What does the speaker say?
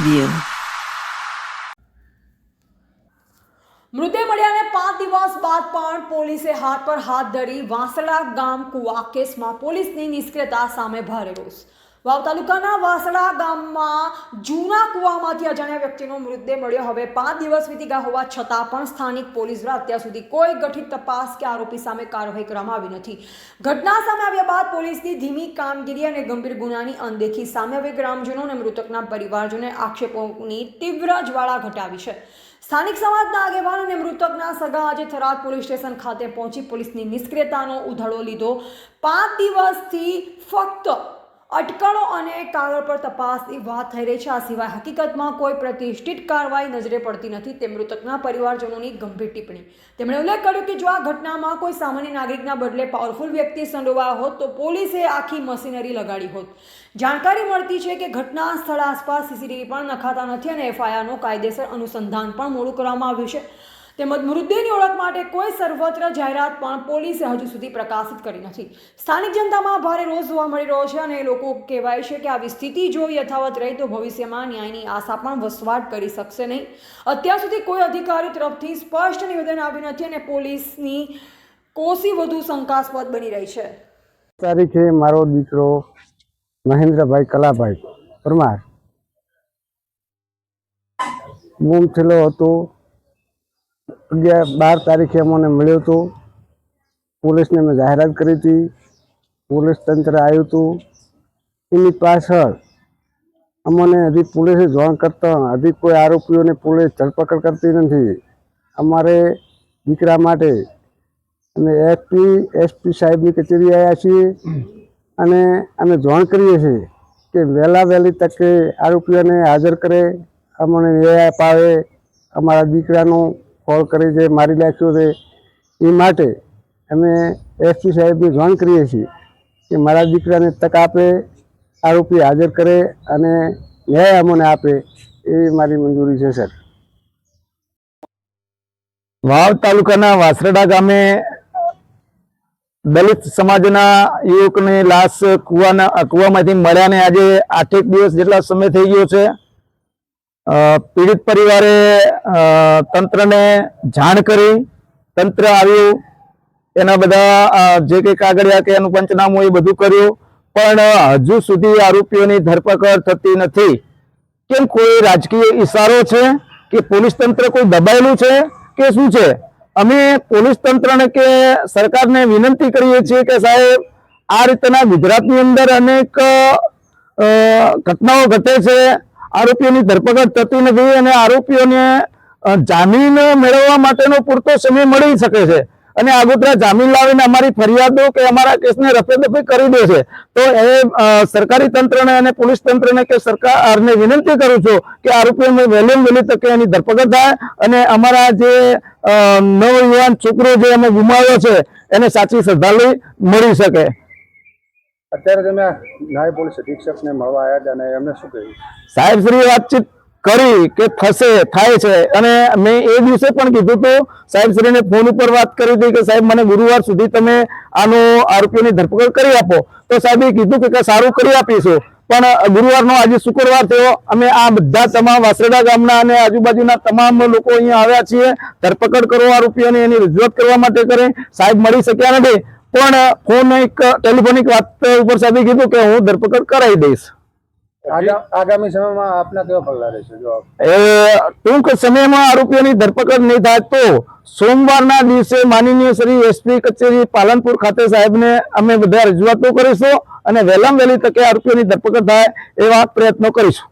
TV મૃતદેહ મળ્યાને પાંચ દિવસ બાદ પણ પોલીસે હાથ પર હાથ ધરી વાંસળા ગામ કુવા કેસમાં પોલીસની નિષ્ક્રિયતા સામે ભારે રોષ. વાવ તાલુકાના વાસડા ગામમાં જૂના કુવામાંથી અજાણ્યા વ્યક્તિનો મૃતદેહ મળ્યો. હવે પાંચ દિવસ વીતી ગયા હોવા છતાં પણ સ્થાનિક પોલીસ દ્વારા અત્યાર સુધી કોઈ ગઠિત તપાસ કે આરોપી સામે કાર્યવાહી કરવામાં આવી નથી. ઘટના સામે આવ્યા બાદ પોલીસની ધીમી કામગીરી અને ગંભીર ગુનાની અનદેખી સામે હવે ગ્રામજનો અને મૃતકના પરિવારજોને આક્ષેપોની તીવ્ર જ્વાળા ઘટાવી છે. સ્થાનિક સમાજના આગેવાન અને મૃતકના સગા આજે થરાદ પોલીસ સ્ટેશન ખાતે પહોંચી પોલીસની નિષ્ક્રિયતાનો ઉધડો લીધો. પાંચ દિવસથી ફક્ત અટકળો અને કાગળ પર તપાસની વાત થઈ રહી છે. આ સિવાય હકીકતમાં કોઈ પ્રતિષ્ઠિત કાર્યવાહી નજરે પડતી નથી. તે મૃતકના પરિવારજનોની ગંભીર ટિપ્પણી. તેમણે ઉલ્લેખ કર્યો કે જો આ ઘટનામાં કોઈ સામાન્ય નાગરિકના બદલે પાવરફુલ વ્યક્તિ સંડોવાયો હોત, તો પોલીસે આખી મશીનરી લગાડી હોત. જાણકારી મળતી છે કે ઘટના સ્થળ આસપાસ સીસીટીવી પણ નખાતા નથી અને એફઆઈઆરનું કાયદેસર અનુસંધાન પણ મોડું કરવામાં આવ્યું છે. તેમજ મૃતદેહની ઓળખ માટે કોઈ સર્વત્ર જાહેરાત પણ પોલીસે હજુ સુધી પ્રકાશિત કરી નથી. સ્થાનિક જનતામાં ભારે રોષ જોવા મળી રહ્યો છે અને લોકો કહેવાય છે કે આવી સ્થિતિ જો યથાવત રહી તો ભવિષ્યમાં ન્યાયની આશા પણ વસવાટ કરી શકશે નહીં. અત્યાર સુધી કોઈ અધિકારી તરફથી સ્પષ્ટ નિવેદન આવ્યું નથી અને પોલીસની કોશી વધુ શંકાસ્પદ બની રહી છે. તારીખે મારો દીકરો મહેન્દ્રભાઈ કલાભાઈ પરમાર. ગુમ થયેલો હતો અગિયાર, બાર તારીખે અમને મળ્યો હતો. પોલીસને મેં જાહેરાત કરી હતી. પોલીસ તંત્ર આવ્યું હતું. એની પાછળ અમને હજી પોલીસે જોણ કરતા હજી કોઈ આરોપીઓને પોલીસ ધરપકડ કરતી નથી. અમારે દીકરા માટે અમે એસપી એસપી સાહેબની કચેરી આવ્યા છીએ અને અમે જોણ કરીએ છીએ કે વહેલા વહેલી તકે આરોપીઓને હાજર કરે, અમને ન્યાય અપાવે, અમારા દીકરાનો કોલ કરી જે મારી નાખ્યું છે. એ માટે અમે એસપી સાહેબની જાણ કરીએ છીએ કે મારા દીકરાને તક આપે, આરોપી હાજર કરે અને ન્યાય અમને આપે એવી મારી મંજૂરી છે, સર. વાવ તાલુકાના વાસરડા ગામે દલિત સમાજના યુવકની લાશ કુવાના કુવામાંથી મળ્યાને આજે આઠેક દિવસ જેટલા સમય થઈ ગયો છે. પીડિત પરિવારે તંત્રને જાણ કરી, તંત્ર આવ્યું, એના બધા જે કંઈ કાગળિયા કે એનું પંચનામું એ બધું કર્યું, પણ હજુ સુધી આરોપીઓની ધરપકડ થતી નથી. કેમ કોઈ રાજકીય ઈશારો છે કે પોલીસ તંત્ર કોઈ દબાયેલું છે કે શું છે? અમે પોલીસ તંત્રને કે સરકારને વિનંતી કરીએ છીએ કે સાહેબ, આ રીતના ગુજરાતની અંદર અનેક ઘટનાઓ ઘટે છે આરોપીઓની ધરપકડ થતી નથી અને આરોપીઓને જામીન મેળવવા માટેનો પૂરતો સમય મળી શકે છે. અને આગોતરા જામીન લાવીને અમારી ફરિયાદો કે અમારા કેસને રફેદફી કરી દે છે, તો એ સરકારી તંત્રને અને પોલીસ તંત્રને કે સરકારને વિનંતી કરું છું કે આરોપીઓને વહેલી વહેલી તકે એની ધરપકડ થાય અને અમારા જે નવયુવાન છોકરો જે અમે ગુમાવ્યો છે, એને સાચી શ્રદ્ધાંજલિ મળી શકે. અત્યારે તમે નાયબ પોલીસ અધિક્ષકને મળવા આવ્યા હતા અને એમને શું કહ્યું? સાહેબ, શ્રી વાતચીત કરી કે થશે થાય છે. અને મેં એ દિવસે પણ કીધું હતું સાહેબ, શ્રીને ફોન ઉપર વાત કરી હતી કે સાહેબ, મને ગુરુવાર સુધી તમે આનો આરોપીઓની ધરપકડ કરી આપો. તો સાહેબે કીધું કે કે સારું કરી આપીશું. પણ ગુરુવારનો આજે શુક્રવાર થયો. અમે આ બધા તમામ વાસરેડા ગામના અને આજુબાજુના તમામ લોકો અહીંયા આવ્યા છીએ. ધરપકડ કરો આરોપીઓની એની રજૂઆત કરવા માટે કરે. સાહેબ, મળી શક્યા નથી. પણ ફોન એક ટેલિફોનિક વાત ઉપર સાથે કીધું કે હું ધરપકડ કરાવી દઈશ. આગા- આગામી સમયમાં આપના કેવા પગલા રહેશે? જો એ ટૂંક સમયમાં આરોપીઓની ધરપકડ નહીં થાય તો સોમવારના દિવસે માનનીય શ્રી એસપી કચેરી પાલનપુર ખાતે સાહેબને અમે બધા રજૂઆતો કરીશું અને વહેલામ વહેલી તકે આરોપીઓની ધરપકડ થાય એવા પ્રયત્નો કરીશું.